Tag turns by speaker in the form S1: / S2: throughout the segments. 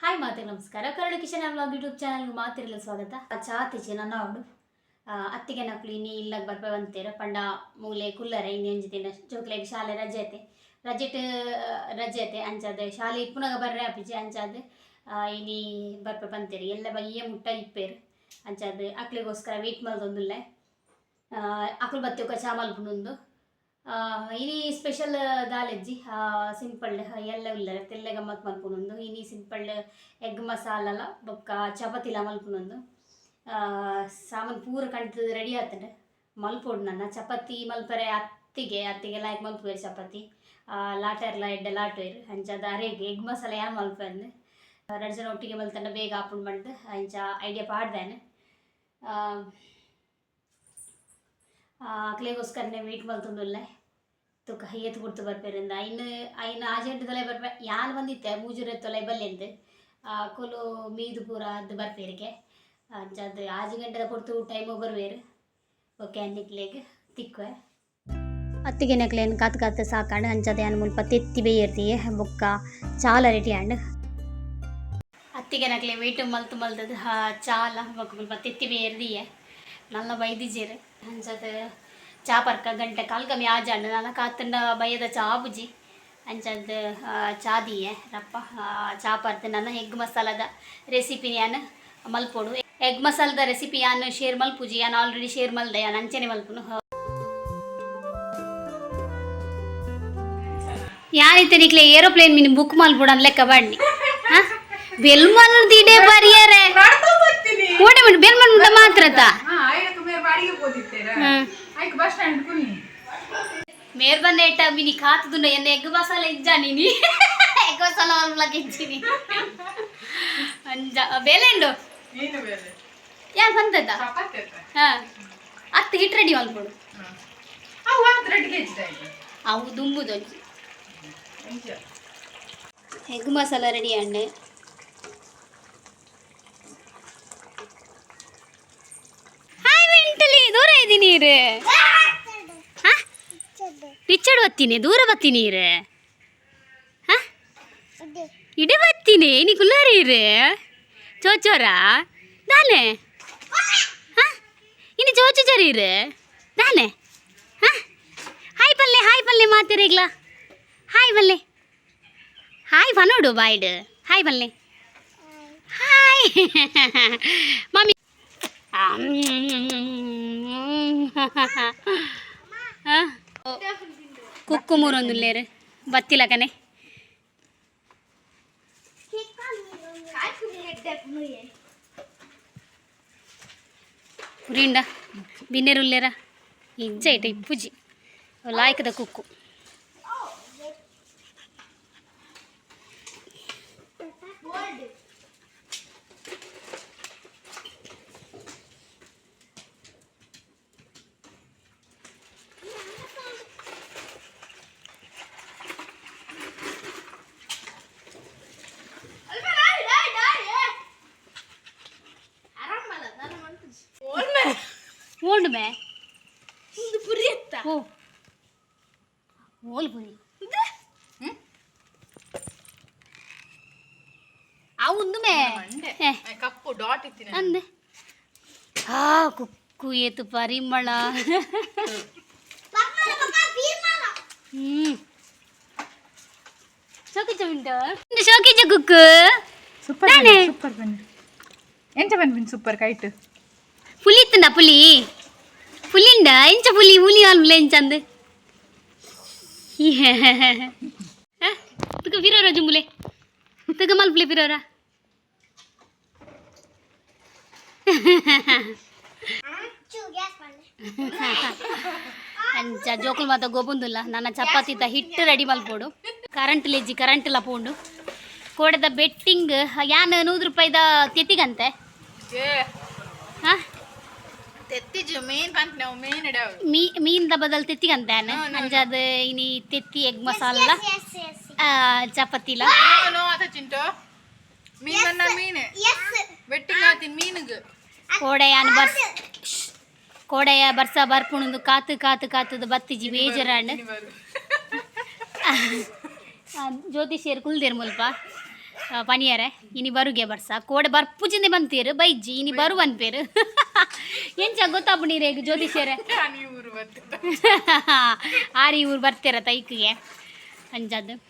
S1: Hi ಮಾತೆ ನಮಸ್ಕಾರ. Curd Kishan vlog YouTube ಚಾನಲ್ಗೆ ಮಾತಿರಲು ಸ್ವಾಗತ. ಚಾತಿಚೆ ನನ್ನ ಅವಳು ಅತ್ತಿಗೆ ನಕ್ಲು ನೀ ಇಲ್ಲಾಗ ಬರ್ಪೆ ಬಂತೇರ ಪಂಡ ಮೂಲೆ ಕುಲ್ಲರ ಇನ್ನಿ ಜೊತೆ ಜೋಕ್ಲೆಗ್ ಶಾಲೆ ರಜೆ ಐತೆ ರಜೆ ರಜೆ ಐತೆ ಅಂಚಾದ ಶಾಲೆ ಪುನಗ ಬರ್ರೆ ಅಪ್ಪಿಜೆ ಅಂಚಾದ ಇನಿ ಬರ್ಪ ಬಂತೇರಿ ಎಲ್ಲ ಬಗೆಯ ಮುಟ್ಟ ಇಪ್ಪೇರು. ಅಂಚಾದ ಅಕ್ಲಿಗೋಸ್ಕರ ವೇಟ್ ಮಲ್ದೊಂದುಲ್ಲೆ ಅಕ್ಲು ಬತ್ತೆ ಚಾ ಮಲ್ಪುಂಡು ಆ, ಇನಿ ಸ್ಪೆಷಲ್ ದಾಲೆಜ್ಜಿ ಸಿಂಪಲ್ ಎಲ್ಲ ಇಲ್ಲ ತೆಲ್ಲ ಗಮ್ಮತ್ ಮಲ್ಪುನೊಂದು ಇನಿ ಸಿಂಪಲ್ ಎಗ್ ಮಸಾಲಲ ಬೊಕ್ಕ ಚಪಾತಿಲ ಆ, ಸಾಮಾನು ಪೂರ ಕಣ್ತದ ರೆಡಿ ಆತಂಡೆ. ಮಲ್ಪೋಡು ನನ್ನ. ಚಪಾತಿ ಮಲ್ಪರೆ ಅತ್ತಿಗೆ ಅತ್ತಿಗೆ ಲೈಕ್ ಮಲ್ಪುವೆ ಚಪಾತಿ? ಲಾಟರ್ಲ ಎಡ್ಡೆ ಲಾಟೋಯ್ರು ಅಂಚದ ಅರೆಗೆ ಎಗ್ ಮಸಾಲ ಯಾರು ಮಲ್ಪಂದು ಎರಡು ಜನ ಒಟ್ಟಿಗೆ ಮಲ್ತಂಡ ಬೇಗ ಆಪುಂಡು ಬಂದು ಅಂಚ ಐಡಿಯಾ ಪಾಡ್ದೇನೆ. ವೇಟ್ ಮಲ್ತುಂಡುಲ್ಲೆ. ತುಕ ಏತ್ ಬಿಡ್ತು ಬರ್ಪೇರಿಂದ ಇನ್ನು ಇನ್ನು ಆಜೆಂಟ್ ತೊಲೆ ಬರ್ಪೆ ಯಾನ್ ಬಂದಿತ್ತೆ? ಮೂಜೂರ ತೊಲೆ ಬಲ್ಲೆಂದು ಕೊಲು ಮೀದು ಪೂರ ಅದು ಬರ್ಪೇರಿಗೆ ಅಂಚದು ಆಜು ಗಂಟೆದ ಕೊಡ್ತು ಟೈಮು ಬರ್ವೇರು ಓಕೆ ಅನ್ನಿಕ್ಲೆಗ್ ತಿಕ್ಕುವೆ. ಅತ್ತಿಗೆ ನೆಕ್ಲೇನು ಕಾತು ಕಾತು ಸಾಕಾಂಡು ಅಂಚದ ಏನು ಮುಲ್ಪ ತೆತ್ತಿ ಬೇಯಿರ್ತೀಯ ಬೊಕ್ಕ ಚಾಲ ರೆಡಿ ಆಂಡು. ಅತ್ತಿಗೆ ನಕ್ಲೆ ವೇಟು ಮಲ್ತು ಮಲ್ತದು ಚಾಲ ಬೊಕ್ಕ ಮುಲ್ಪ ತೆತ್ತಿ ಬೇಯಿರ್ದಿಯೇ. ನಲ್ಲ ಬೈದಿಜೇರು. ಅಂಚದ ಚಾ ಪರ್ಕ ಗಂಟೆ ಕಾಲ್ಕಮ್ಮಿ ಆಜಾಂಡು ನಾನು ಕಾತಂಡ ಬಯ್ಯದ ಚಾ ಬುಜಿ ಅಂಚದ ಚಾದಿಯೆ ರಪ್ಪ ಆ, ಚಾ ಪರ್ದು ನನ್ನ ಎಗ್ ಮಸಾಲದ ರೆಸಿಪಿ ಯಾನು ಮಲ್ಪೊಡು ಎಗ್ ಮಸಾಲದ ರೆಸಿಪಿ ಯಾನು ಶೇರ್ ಮಲ್ಪುಜಿ ಯಾನು ಆಲ್ರೆಡಿ ಶೇರ್ ಮಲ್ದೆ ಯಾನು ಅಂಚನೆ ಮಲ್ಪುನು ಯಾನಿತ್ತೆ ನಿಕ್ಲೆ ಏರೋಪ್ಲೇನ್ ಮೀನು ಬುಕ್ ಮಲ್ಪುಡು ಲೆಕ್ಕ ಬಣ್ಣಿ ಬೆಲ್ ದಿಡೆ ಬರಿಯರೆ ಓಡೆ ಬಿಡು ಬೆಲ್ ಮಲ್ಬಿಟ್ಟ ಮಾತ್ರ ಹ್ಮ್
S2: ಹಾ ಆಯ್ಕೆ ಬಸ್ ಸ್ಟ್ಯಾಂಡ್ ಕುನಿ
S1: ಮೇರ್ ಬಂದ ಇಟ್ಟ ಮಿನಿ ಕಾತುದುಂಡ ಎನ್ನ ಎಗ್ ಮಸಾಲ ಇಜ್ಜ ನೀನಿ? ಎಗ್ ಮಸಾಲ ಮಲ್ಪಲಕ್ಕೆ ಇಜ್ಜಿನಿ. ಅಂಜ ಬೇಲೆಂಡು ಯಾರು ಬಂದದ್ದ? ಹಾ. ಅತ್ತು ಹಿಟ್ ರೆಡಿ ಮಲ್ಪಡು
S2: ಅವು
S1: ದುಂಬುದು ಎಗ್ ಮಸಾಲ ರೆಡಿ ಅಂಡೆ ಮೆಂಟಲಿ ದೂರ ಇದ್ದೀನಿ ನೀರು ಪಿಚ್ಚಡ್ ಬತ್ತೀನಿ ದೂರ ಬತ್ತೀನಿ ರೇ ಇಡೆ ಬತ್ತೀನಿ ನೀ ಕುಲ್ಲಾರೀರು ಚೋಚೋರ ದಾನೆ ಇನ್ನು ಚೋಚು ರೇ ದಾನೆ ಹಾಯ್ ಪಲ್ಲೆ ಹಾಯ್ ಪಲ್ಲೆ ಮಾತಿರಿಗ್ಲಾ. ಹಾಯ್ ಬಲ್ಲೆ ಹಾಯ್ ಬನೋಡು ಬಾಯ್ಡು. ಹಾಯ್ ಬಲ್ಲೆ ಹಾಯ್. ಮಮ್ಮಿ. ಕುಕ್ಕು ಮೂರೊಂದು ಲೇರು ಬತ್ತಿಲ್ಲ ಕನೆ ಉರಿಂಡ ಬಿನ್ನೆರುಲ್ಲೇರ ಇಜ್ಜ ಇಟ ಇಪ್ಪುಜಿ ಲಾಯ್ಕದ ಕುಕ್ಕು ಬೇ ಒಂದು ಪುರಿ ಎತ್ತ ಓ ಓಲ್ ಪುರಿ ಅವಂದು ಮೇ
S2: ಕಪ್ಪು ಡಾಟ್ ಇತ್ತೀನಿ
S1: ಅಂದೆ ಆ ಕುಕ್ಕು ಏತು ಪರಿಮಳ ಹ್ಮ್ ಶೋಕಿಚ ಉಂಟು ಶೋಕಿಚ ಕುಕ್ಕು
S2: ಸೂಪರ್ ಸೂಪರ್ ಬನ್ನಿ ಎಂತ ಬನ್ನಿ ಸೂಪರ್ ಕೈಟ್
S1: புளி தந்தா புளி പുലിയുണ്ട് അഞ്ച പുലി പുലി കാണുമില്ല അഞ്ചാന്ത് ഇതൊക്കെ ഫിരോരോ ജുമ്പുലേ ഇതൊക്കെ മൽപ്പുലേ ഫിരോരാ ಅಂಚ ಜೋಕುಲ್ ಮಾತ ಗೊಬ್ಬಂದುಲ್ಲ ನನ್ನ ಚಪಾತಿ ತ ಹಿಟ್ಟು ರೆಡಿ ಮಲ್ಪೋಡು ಕರೆಂಟ್ ಲೇಜಿ ಕರೆಂಟ್ ಇಲ್ಲ ಪೋಂಡು ಕೋಡದ ಬೆಟ್ಟಿಂಗ್ ಯಾನ್ ನೂರು ರೂಪಾಯಿದ ತಿತ್ತಿಗಂತೆ ಹಾ ಮೀನ್ದ ಬದಲ್ ತೆತ್ತಿಗಂತಾನೆ. ಅಂಜಾದ ಇನಿ ತೆತ್ತಿ ಎಗ್ ಮಸಾಲ ಚಪಾತಿಲ. ಕೋಡೆಯಾನ್ ಬರ್ಸ್ ಕೋಡೆಯ ಬರ್ಸ ಬರ್ಪುಣದು ಕಾತು ಕಾತು ಕಾತದ ಬತ್ತಿಜಿ ಬೇಜರಾಂಡ್
S2: ಬರು
S1: ಜ್ಯೋತಿಷಿಯರು ಕುಲ್ದೇರ್ ಮುಲ್ಪ. ಪನಿಯರೆ ಇನಿ ಬರುಗೆ ಬರ್ಸ. ಕೋಡೆ ಬರ್ಪುಜಿಂದ ಬಂತೀರು ಬೈಜಿ ಇನಿ ಬರು ಅನ್ಪೇರು ಎಂಚ ಗೊತ್ತಾ ಈಗ ಜ್ಯೋತಿಷ್ಯರೇ? ಆರಿ ಊರು ಬರ್ತೀರ ತೈಕಿಗೆ ಅಂಜದ್ದು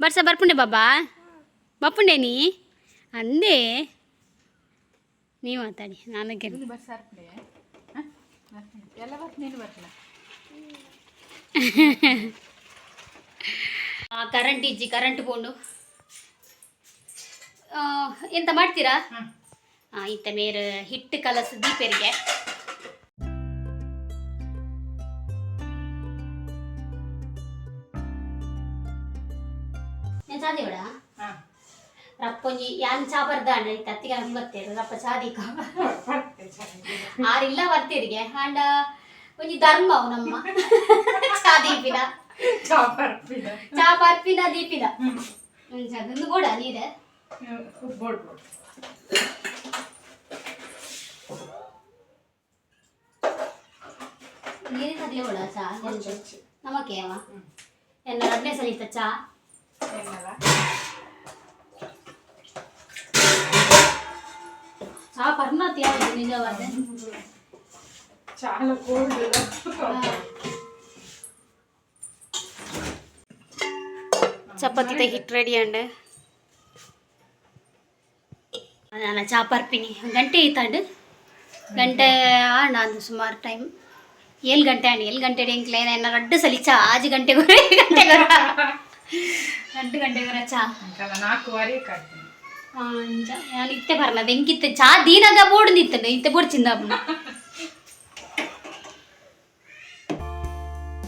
S1: ಬರ್ಸ ಬರ್ಪುಂಡೆ ಬಾಬಾ. ಬಪ್ಪುಂಡೆ ನೀ. ಅಂದೇ. ನೀವು ಮಾತಾಡಿ ನನಗೆ
S2: ಒಂದು ಬಸ್
S1: ಕರೆಂಟ್ ಇಜ್ಜಿ ಕರೆಂಟ್ ಬೋಂಡು ಎಂತ ಮಾಡ್ತೀರಾ ಇಂಥ ಮೇರೆ ಹಿಟ್ಟು ಕಲಸು ದೀಪರಿಗೆ ಚಾದಿ ಬೇಡ
S2: ರಪ್ಪೊಂಜಿ
S1: ಯಾನ್ ಚಾ ಬರ್ದಾಂಡ ಈ ತತ್ತಿಗೆ ನಮ್ಗೆ ಗೊತ್ತೇ ರಪ್ಪ ಚಾದಿ ಆರಿಲ್ಲ ಬರ್ತೀರಿಗೆ ಅಂಡ ಒಂಜಿ ಧರ್ಮ ಅವು ನಮ್ಮ ಚಾ ದೀಪಿನ
S2: ಚಾಪರ್ಪಿದ
S1: ಚಾ ಪರ್ಪಿನ ದೀಪಿನ ಒಂದು ಕೂಡ ನೀರು
S2: ಬೋರ್ಡ್ ಬೋರ್ಡ್
S1: ನೀರು ಕದ್ಲೆ ಕೂಡ ಚಾ ನಮಕ್ಕೆ ಅವ ಎನ್ನ ಎರಡನೇ ಸಲ ಇತ್ತ ಚಾ
S2: ಏನಲ್ಲ
S1: ಚಾ ಪರ್ಣತಿ ಯಾವುದು ನಿಜವಾದ
S2: చాలా కోల్డ్
S1: ಚಪಾತಿ ಹಿಟ್ಟು ರೆಡಿ ಅಂಡ್ ನಾನು ಚಾ ಪರ್ಪಿನಿ ಒಂದ್ ಗಂಟೆ ಇತ್ತಂಡು ಗಂಟೆ ಆಂಡ ಅಂದು ಸುಮಾರು ಟೈಮ್ ಏಳು ಗಂಟೆ ಆಂಡ್ ಏಳು ಗಂಟೆ ಎಂಕ್ಲೆ ಎನ್ನ ರಡ್ಡು ಸಲಿ ಚಾ ಆಜು ಗಂಟೆ ಗುರ ಗಂಟೆ ಗುರ ರಡ್ಡು ಗಂಟೆ ಗುರ ಚಾ
S2: ఇంకా నాకువరే కట్టింది
S1: ಅಂಚ ನಾನು ಇತ್ತೆ ಬರ್ನ ಬೆಂಕಿತ್ತೆ ಚಾ ದೀನಾಗ ಬೋಡ್ದಿತ್ತೆ ಇತ್ತೆ ಬೋಡ್ಚಿಂದ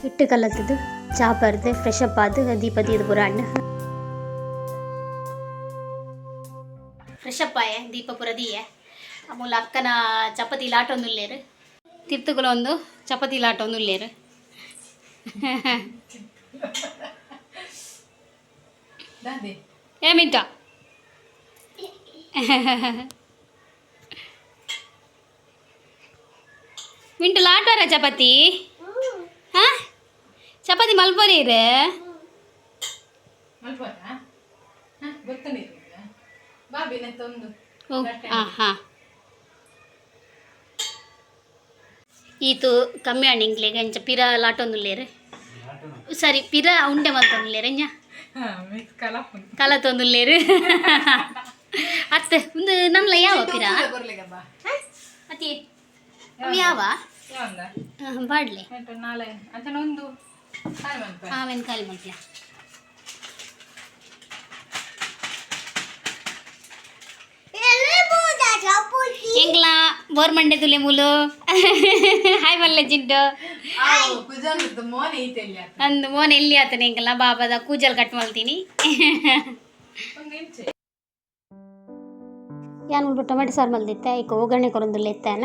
S1: ಹಿಟ್ಟು ಕಲತ್ತದು ಚಾ ಬರ್ದು ಫ್ರೆಶ್ ಅಪ್ ಆದು ದೀಪ ತೀದು ಪುರಾಣ ಫ್ರೆಶ್ ಅಪ್ ಆಯೆ ದೀಪ ಪುರ ದೀಯೆ ಅಮೂಲ ಅಕ್ಕನ ಚಪಾತಿ ಲಾಟ ಒಂದು ಉಲ್ಲೇರು ತಿರ್ತುಗಳು ಒಂದು ಚಪಾತಿ ಲಾಟ ಒಂದು ಉಲ್ಲೇರು
S2: దాది
S1: ಏಮಿಂಟ ಮಿಂಟು ಲಾಟೋರ ಚಪಾತಿ ಹಾ ಮಲ್ಪನೀರೆ ಈತು ಕಮ್ಮಿ ಹಣ್ಣು ಇಂಗ್ಲೆಗೆ ಅಂಚ ಪಿರ ಲಾಟೊಂದುಲ್ಲೇರೆ ಸರಿ ಪಿರ ಉಂಡೆ
S2: ಮಂತೊಂದುಲ್ಲೇರೆ ಅಂಜ
S1: ಕಲ ತೊಂದುಲ್ಲೇರು ಅತ್ತೆ ಒಂದು ನಮ್ಲ ಯಾವ ಪಿರ? ಅತಿ ಯಾವ? ಬಾಡ್ಲಿ.
S2: ಒಂದು. ಕಾಯಿ ಮನ್ಪ
S1: ಆಮೇಲೆ ಖಾಲಿ ಮಾಡ್ಲ ಎಂಗ್ಲ ಬೋರ್ ಮಂಡೆ ತುಲೆ ಮೂಲು. ಹಾಯ್ ಮಲ್ಲ ಜಿಂಟು
S2: ಕುಜಂದು ಮೋನೆ ಐತೆಲ್ಲ
S1: ಅಂದು ಮೋನ್ ಎಲ್ಲಿ ಆತನ ಎಂಕಲ್ಲ ಬಾಬಾದ ಕೂಜಲ್ ಕಟ್ ಮಾಡ್ತೀನಿ. ಯಾನ್ ಉಂಟು ಟೊಮೆಟೊ ಸಾರ್ ಮಲ್ದಿತ್ತೆ ಈಗ ಒಗ್ಗರಣೆ ಕೊರೊಂದುಲ್ಲ ಎತ್ತಾನ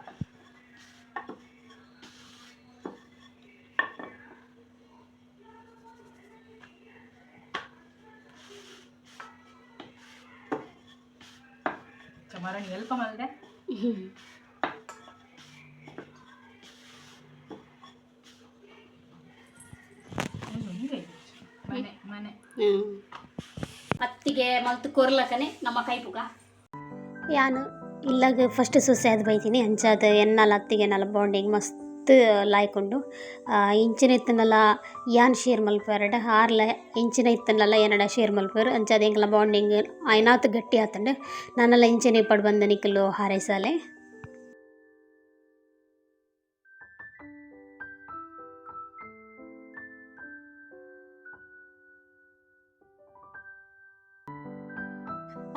S1: ಅತ್ತಿಗೆ ಮಲ್ತು ಕೊರ್ಲಕನೆ ನಮ್ಮ ಕೈಪುಗ ಯಾನು, ಇಲ್ಲಾಗ ಫಸ್ಟ್ ಸೊಸೆ ಅದು ಬೈತೀನಿ. ಅಂಚಾದ ಎನ್ನಲ್ಲ, ಅತ್ತಿಗೆ ನಲ್ಲ ಬಾಂಡಿಂಗ್ ಮಸ್ತ್ ಲಾಯ್ಕೊಂಡು. ಇಂಚಿನ ಇತ್ತನಲ್ಲ, ಯಾನ್ ಶೇರ್ ಮಲ್ಪಾರಡ ಆರ್ಲ ಇಂಚಿನ ಇತ್ತನಲ್ಲ ಏನಡ ಶೇರ್ ಮಲ್ಪಾರ. ಅಂಚಾದ ಎಂಕಲ ಬಾಂಡಿಂಗ್ ಐನಾತ್ ಗಟ್ಟಿ ಆತಂಡ. ನಾನೆಲ್ಲ ಇಂಚಿನ ಇಪ್ಪಡು ಬಂದ ನಿಕ್ಕಲು ಹಾರೈಸಾಲೆ.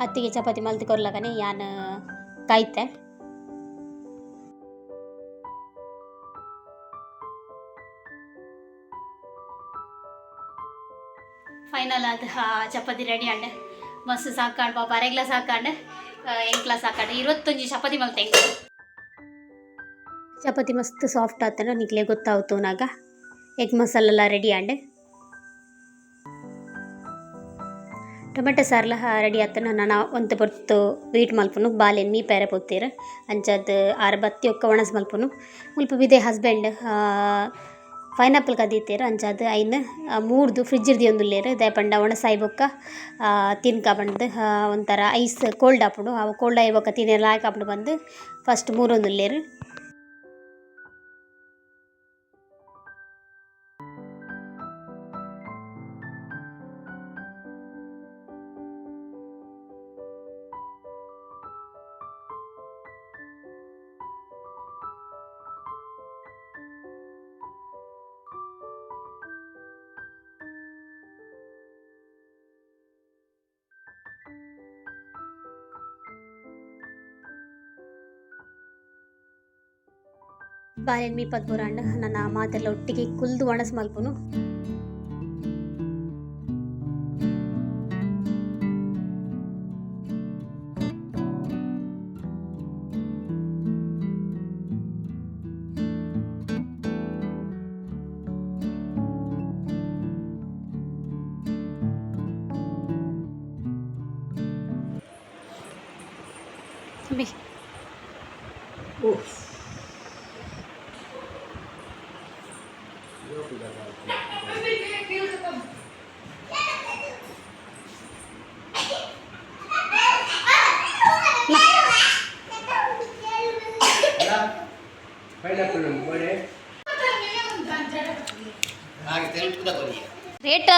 S1: ಅತ್ತಿಗೆ ಚಪಾತಿ ಮಲ್ತಿ ಕೊರ್ಲಕನೆ ಯಾನ್ ಕಾಯ್ತೆ. ಫೈನಲ್ ಅದು ಚಪಾತಿ ರೆಡಿ ಅಂಡೆ ಮಸ್ತ್ ಸಾಕಾಂಡು ಪಾಪ ಅರೆಗ್ಲ ಸಾಕಾಂಡು ಗ್ಲಾಸ್ ಸಾಕಾಂಡು ಇವತ್ತೊಂಜಿ ಚಪಾತಿ ಮಲ್ತೆ ಚಪಾತಿ ಮಸ್ತ್ ಸಾಫ್ಟ್ ಆತನ ನಿಕ್ಲೆ ಗೊತ್ತಾಗ್ತು ನಾಗ ಎಗ್ ಮಸಾಲೆಲ್ಲ ರೆಡಿ ಆಂಡೆ. ಟೊಮೆಟೊ ಸಾರ್ಲ ರೆಡಿ ಆತನ ನಾನು ಒಂದು ಬರ್ತು ವೀಟ್ ಮಲ್ಪನು ಬಾಲೆನ್ ಮೀ ಪೇರೆ ಪೊತ್ತೀರ ಅಂಚದ್ ಆರು ಬತ್ತಿ ಒಕ್ಕ ಒಣಸ್ ಮಲ್ಪನು. ಮುಲ್ಪ ಬಿದೆ ಹಸ್ಬೆಂಡ್ ಪೈನಾಪಲ್ ಕದೀತೀರ. ಅಂಚಾದ ಐನ್ ಮೂರ್ದು ಫ್ರಿಡ್ಜಿರ್ದು ಒಂದು ಲೇರ್ ದಯಪಂಡ ಒಣಸಾಯಿ ಬೊಕ್ಕ ತಿನ್ಕ ಬಂದು ಒಂಥರ ಐಸ್ ಕೋಲ್ಡ್ ಆಪುಡು. ಅವು ಕೋಲ್ಡ್ ಆಯಿ ಬೊಕ್ಕ ತಿನ್ನೆಲ್ಲ ಹಾಕಾಪುಡು ಬಂದು, ಫಸ್ಟ್ ಮೂರೊಂದು ಲೇರ್ ಬಾಳೆನ್ ಮೀ ಪದ್ ಬುರಾಂಡ ನನ್ನ ಮಾತೆಲ್ಲ ಒಟ್ಟಿಗೆ ಕುಲ್ದು ಒಣಸ್ ಮಲ್ಪುನು. ಬಿ
S3: ಪೈನಾಪಲ್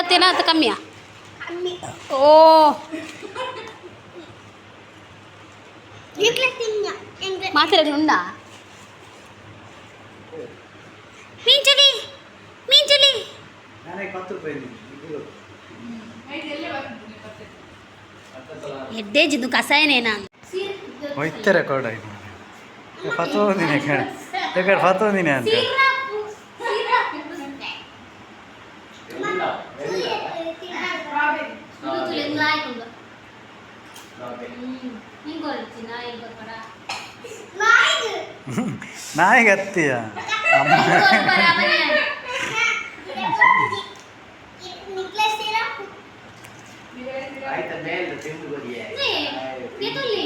S1: ಹತ್ತಿನ ಅದು ಕಮ್ಮಿಯಾ? ಓ. ಮಾತಾಡಿ ಉಂಡಾ ಮೀಂಚಲಿ ಮೀಂಚಲಿ.
S3: ಇದು
S1: ಎಡ್ಡೇಜಿದ್ದು ಕಸಾಯನೇನಾ
S4: ಒಯ್ತಾರೆ ಕೊಡ ಫತೋದಿನ ಯಾಕಡೆ ಫತೋದಿನ ಅಂತ. ನಾಯಿಗೆ ಹತ್ತಿಯ ಅಮ್ಮ
S3: ಆಯ್ತಾ ಮೇಲೆ ತಿಂದು ಕೊಡಿಯೇ
S1: ನೀ- ನೀ ತುಲ್ಲಿ.